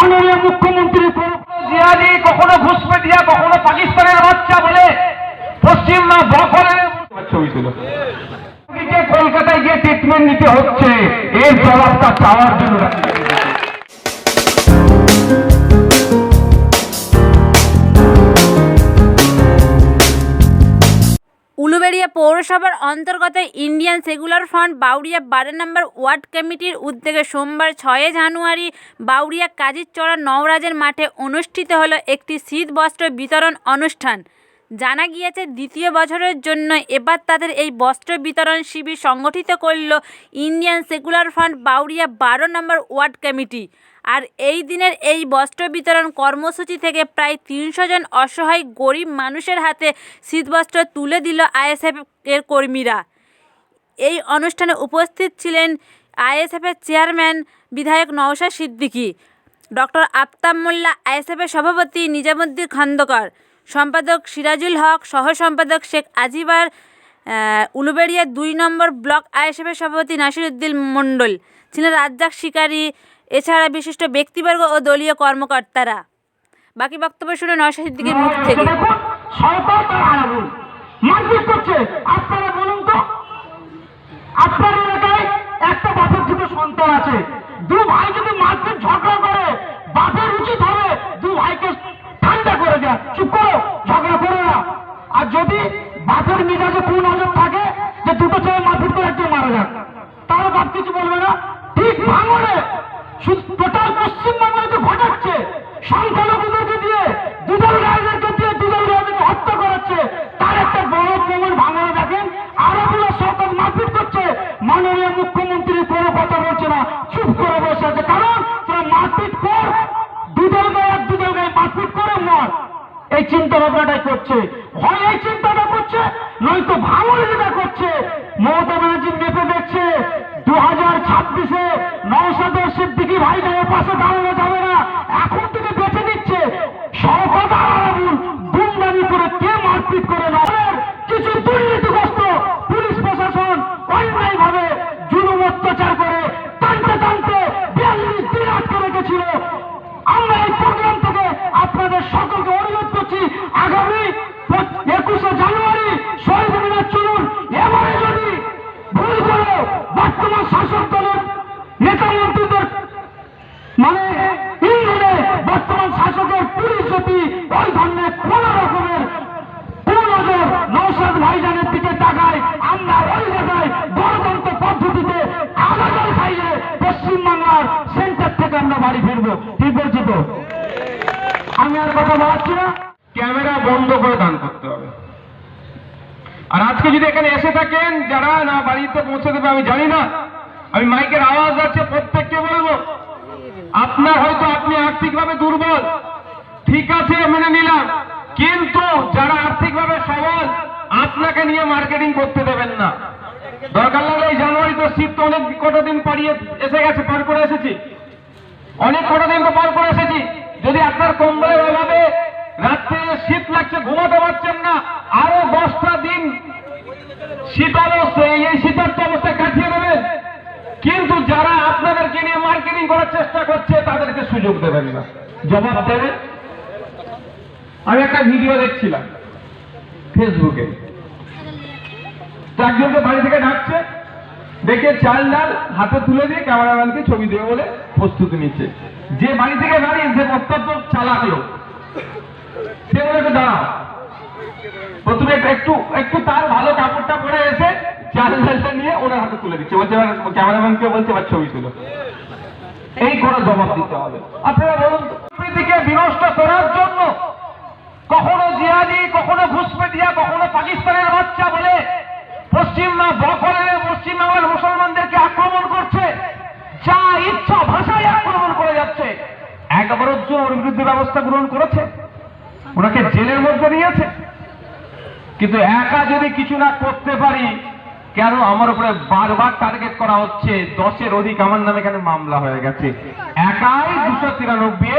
মাননীয় মুখ্যমন্ত্রী জিয়াদি কখনো ঘুষপেটিয়া কখনো পাকিস্তানের বাচ্চা বলে পশ্চিম ছবি কলকাতায় গিয়ে ট্রিটমেন্ট নিতে হচ্ছে। এর জবাবটা চাওয়ার জন্য পৌরসভার অন্তর্গত ইন্ডিয়ান সেকুলার ফ্রন্ট বাউরিয়া বারো নম্বর ওয়ার্ড কমিটির উদ্যোগে সোমবার ছয় জানুয়ারি বাউরিয়া কাজিরচড়া নওরাজের মাঠে অনুষ্ঠিত হলো একটি শীত বস্ত্র বিতরণ অনুষ্ঠান। জানা গিয়েছে, দ্বিতীয় বছরের জন্য এবার তাদের এই বস্ত্র বিতরণ শিবির সংগঠিত করল ইন্ডিয়ান সেকুলার ফ্রন্ট বাউরিয়া বারো নম্বর ওয়ার্ড কমিটি। আর এই দিনের এই বস্ত্র বিতরণ কর্মসূচি থেকে প্রায় তিনশো জন অসহায় গরিব মানুষের হাতে শীতবস্ত্র তুলে দিল আইএসএফ এর কর্মীরা। এই অনুষ্ঠানে উপস্থিত ছিলেন আইএসএফের চেয়ারম্যান বিধায়ক নওশা সিদ্দিকী, ডক্টর আফতাব মোল্লা আইএসএফের সভাপতি নিজামুদ্দিন খন্দকার, সম্পাদক সিরাজুল হক, সহ সম্পাদক শেখ আজিবার উলুবেড়িয়া দুই নম্বর ব্লক আইএসএফের সভাপতি নাসিরুদ্দিন মণ্ডল, ছিলেন রাজ্জাক শিকারী এছাড়া বিশিষ্ট ব্যক্তিবর্গ ও দলীয় কর্মকর্তারা। বাকি বক্তব্য শুনে নওশাদ সিদ্দিকীর মুখ থেকে। বলুন তো একটা দুটো সন্তান আছে। দু ভাই যদি করে উচিত দু ভাইকে ঠান্ডা করে চুপ করো আর যদি থাকে দুটো করে মারা যাক, তাহলে বাপ কিছু বলবে না। ঠিক ভাঙড়ে টোটাল পশ্চিমবঙ্গে তো ঘটাচ্ছে। সংখ্যালঘুদেরকে দিয়ে দুদল রায়দেরকে দিয়ে দুদল রায়দেরকে হত্যা করাচ্ছে। তার একটা বড় প্রমাণ ভাঙড়ে দেখেন। আরবুল সরকার মারপিট করছে। মাননীয় মুখ্যমন্ত্রী কোনো কথা বলছে না। চুপ করে বসে আছে। কারণ তোরা মারপিট কর, দুদল গায়ে এক দুদল গায়ে মারপিট করে মর। এই চিন্তা ভাবনাটাই করছে। হয় এই চিন্তাটা করছে, নয়তো ভাঙড়ে যেটা করছে। মমতা ব্যানার্জি মেপে দেখছে। দু হাজার ছাব্বিশে নৌসাদের সিদ্দিকি ভাই ভাইদের পাশে দাঁড়ানো যাবে না। এখন থেকে বেছে দিচ্ছে আরাবুল দুমদানি করে কে মারপিট করে নগরের কিছু দুর্নীতিগ্রস্ত পুলিশ প্রশাসন অন্যায় ভাবে জুলুম অত্যাচার করে টানতে টানতে বিয়াল্লিশ দিন আটকে রেখেছিল। আমরা এই প্রোগ্রাম থেকে আপনাদের সকলকে অনুরোধ করছি, আগামী একুশে জানুয়ারি শহীদ মিনার চলুন এবারে যদি ভুল করে বর্তমান শাসক দলের নেতা মন্ত্রীদের মানে ইন্ধনে বর্তমান শাসকের পুলিশ যদি ওই ধরনের কোন রকমের কুনজর নৌসাদ ভাইজানের দিকে তাকায় আমরা ওই জায়গায় গণতন্ত্র পদ্ধতিতে আলাদা খাইয়ে পশ্চিমবাংলার সেন্টার থেকে আমরা বাড়ি ফিরবো ঠিক বলছি তো আমি আর না ক্যামেরা বন্ধ করে দান করতে হবে। আর আজকে যদি এখানে এসে থাকেন, যারা না বাড়িতে পৌঁছে দেবে, আমি জানি না। আমি মাইকের আওয়াজ আছে, প্রত্যেককে বলব। আপনার হয়তো আপনি আর্থিকভাবে দুর্বল। ঠিক আছে, মেনে নিলাম। কিন্তু যারা আর্থিকভাবে সবল, আপনাকে নিয়ে মার্কেটিং করতে দেবেন না। দরকার লাগলে এই জানুয়ারি তো শীত তো অনেক কটা দিন পাড়িয়ে এসে গেছে, পার করে এসেছি। অনেক কটা দিন তো পার করে এসেছি। যদি আপনার কম্বলের অভাবে রাত্রে শীত লাগছে, ঘুমাতে পারছেন না। আরও দশটা দিন শীতল এই এই শীতার্থ অবস্থায় কাটিয়ে দেবেন কিন্তু যারা আপনাদেরকে নিয়ে মার্কেটিং করার চেষ্টা করছে, তাদেরকে সুযোগ দেবেন না। জবাব দেবেন আমি একটা ভিডিও দেখছিলাম ফেসবুকে একজনকে বাড়ি থেকে ডাকছে, দেখে চাল ডাল হাতে তুলে দিয়ে ক্যামেরাম্যানকে ছবি দেবে বলে প্রস্তুতি নিচ্ছে। যে বাড়ি থেকে দাঁড়িয়ে সে অত্যন্ত চালাক লোক প্রথমে একটু একটু তার ভালো কাপড়টা পরে এসে ডালটা নিয়ে ওনার হাতে তুলে দিচ্ছে। বলছে ক্যামেরাম্যানকে বলছে, এবার ছবি তুলো। এই করে জবাব দিতে হবে। আপনারা বলুন প্রকৃতিকে বিনষ্ট করার জন্য কখনো জিয়াদি কখনো ঘুষপেটিয়া কখনো পাকিস্তানের বাচ্চা বলে পশ্চিমা বকরের, পশ্চিমবাংলার মুসলমানদেরকে আক্রমণ করছে, যা ইচ্ছা ভাষায় আক্রমণ করে যাচ্ছে। একবারও যে ওর বিরুদ্ধে ব্যবস্থা গ্রহণ করেছে? ওনাকে জেলের মধ্যে নিয়েছে। কিন্তু একা যদি কিছু না করতে পারি, কেন আমার উপরে বারবার টার্গেট করা হচ্ছে? দশের অধিক আমার নামে এখানে মামলা হয়ে গেছে? একাই দুশো তিরানব্বই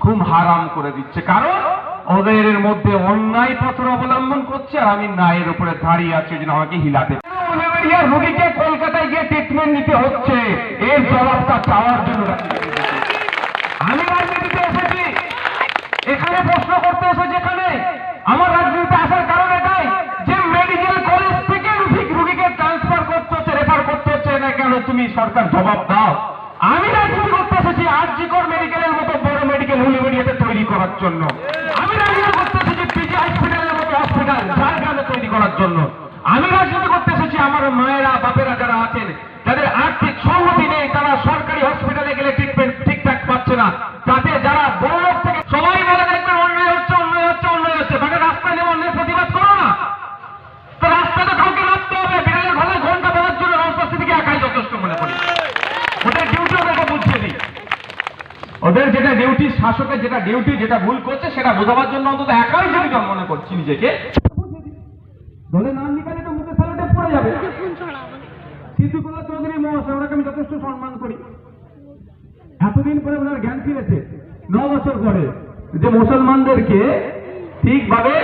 খুব হারাম করে দিচ্ছে। কারণ ওদের মধ্যে অন্যায় পথর অবলম্বন করছে আর আমি নায়ের উপরে দাঁড়িয়ে আছি জন্য আমাকে হিলাতে। রোগীকে কলকাতায় গিয়ে ট্রিটমেন্ট নিতে হচ্ছে? এর জবাবটা চাওয়ার জন্য এখানে প্রশ্ন করতে এসে যেখানে, আমার রাজনীতি আসার কারণ এটাই যে মেডিকেল কলেজ থেকে রুগীকে ট্রান্সফার করতে হচ্ছে রেফার করতে হচ্ছে, না কেন তুমি সরকার জবাব দাও? আমি রাজনীতি করতে এসেছি আর জি কর মেডিকেলের মতো বড় মেডিকেল হুলিবেড়িয়াতে তৈরি করার জন্য। আমি রাজনীতি করতে এসেছি পিজি হসপিটালের মতো হসপিটাল ঝাড়গ্রামে তৈরি করার জন্য। আমি রাজনীতি করতে এসেছি আমার মায়েরা, বাপেরা ওদের যেটা ডিউটি শাসকের যেটা ডিউটি যেটা ভুল করছে, সেটা বোঝাবার জন্য অন্তত একাই যদি মনে করছি নিজেকে। দলে নাম লিখালে তো মুখে স্যালোটেপ পড়ে যাবে। সিদ্ধুকুল্লা চৌধুরী মহাশয়, ওনাকে আমি যথেষ্ট সম্মান করি। এতদিন পরে ওনার জ্ঞান ফিরেছে, ন বছর পরে। যে মুসলমানদেরকে ঠিকভাবে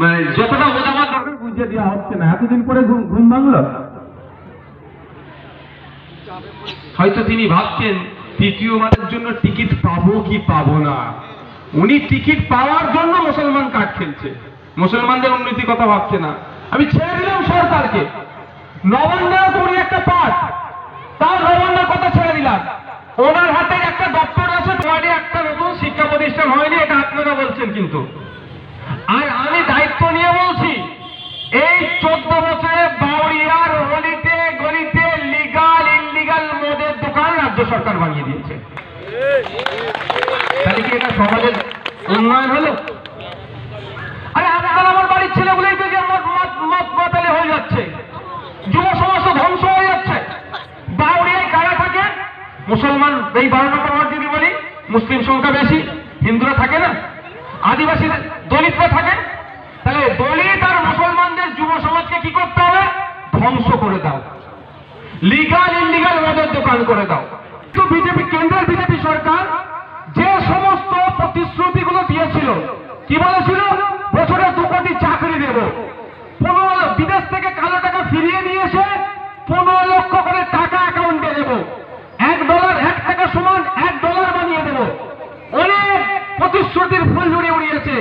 মানে যতটা বোঝাবার দরকার, বুঝিয়ে দেওয়া হচ্ছে না। এতদিন পরে ঘুম ভাঙলো? হয়তো তিনি ভাবছেন তৃতীয়বারের জন্য টিকিট পাবো কি পাবো না? উনি টিকিট পাওয়ার জন্য মুসলমান কার্ড খেলছে। মুসলমানদের উন্নতির কথা ভাবছে না। আমি ছেড়ে দিলাম সরকারকে। নবান্নের তো উনি একটা পাঠ, তার নবান্নের কথা ছেড়ে দিলাম। ওনার হাতে একটা দপ্তর আছে, তোমারই একটা নতুন শিক্ষা প্রতিষ্ঠান হয়নি, এটা আপনারা বলছেন কিন্তু। আর আমি দায়িত্ব নিয়ে বলছি, এই চোদ্দ বছরে বাউরিয়ার গলিতে গলিতে লিগাল ইনলিগাল মদের দোকান রাজ্য সরকার দিয়েছে তাহলে কি এটা সমাজের উন্নয়ন হলো? আরে আজকাল আমার বাড়ির ছেলেগুলোই তো যে মদ মদ মদ মাতালে হয়ে যাচ্ছে। যুব সমাজ ধ্বংস হয়ে যাচ্ছে। বাউরিয়ায় কারা থাকে, মুসলমান এই বারো নম্বর ওয়ার্ড যদি বলি, মুসলিম সংখ্যা বেশি, হিন্দুরা থাকে না আদিবাসী দলিতরা থাকে। তাহলে দলিত আর মুসলমানদের যুব সমাজকে কি করতে হবে? ধ্বংস করে দাও। লিগাল ইনলিগাল মদের দোকান করে দাও। তো বিজেপি, কেন্দ্রের বিজেপি সরকার যে সমস্ত প্রতিশ্রুতিগুলো দিয়েছিল, কি বলেছিল? বছরে দু কোটি চাকরি দেব। পনেরো বিদেশ থেকে কালো টাকা ফিরিয়ে নিয়ে এসে পনেরো লক্ষ করে টাকা অ্যাকাউন্টে দেব। এক ডলার, এক টাকা সমান এক ডলার বানিয়ে দেব। অনেক প্রতিশ্রুতির ফুল জুড়ে উড়িয়েছে।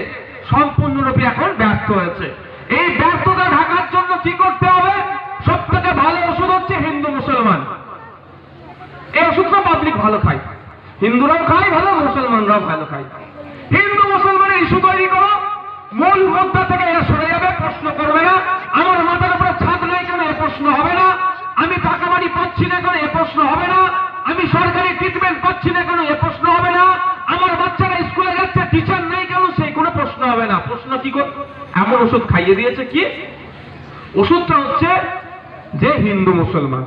সম্পূর্ণরূপে এখন ব্যর্থ হয়েছে। এই ব্যর্থতা ঢাকার জন্য কি করতে হবে? সব থেকে ভালো ওষুধ হচ্ছে হিন্দু মুসলমান। এই পাবলিক ভালো খায়। হিন্দুরাও খায় ভালো, মুসলমানরাও ভালো খায়। হিন্দু মুসলমানের ইস্যু তৈরি করো। মূল মুদ্রা থেকে এরা সরে যাবে, প্রশ্ন করবে না। আমার মাথার উপরে ছাদ নেই কেন, এ প্রশ্ন হবে না। আমি টাকা বাড়ি পাচ্ছি না কেন, এ প্রশ্ন হবে না। আমি সরকারি ট্রিটমেন্ট পাচ্ছি না কেন, এ প্রশ্ন হবে না। আমার বাচ্চারা স্কুলে যাচ্ছে টিচার নেই কেন, সেই কোনো প্রশ্ন হবে না। প্রশ্ন কি কর এমন ওষুধ খাইয়ে দিয়েছে কি? ওষুধটা হচ্ছে যে হিন্দু মুসলমান।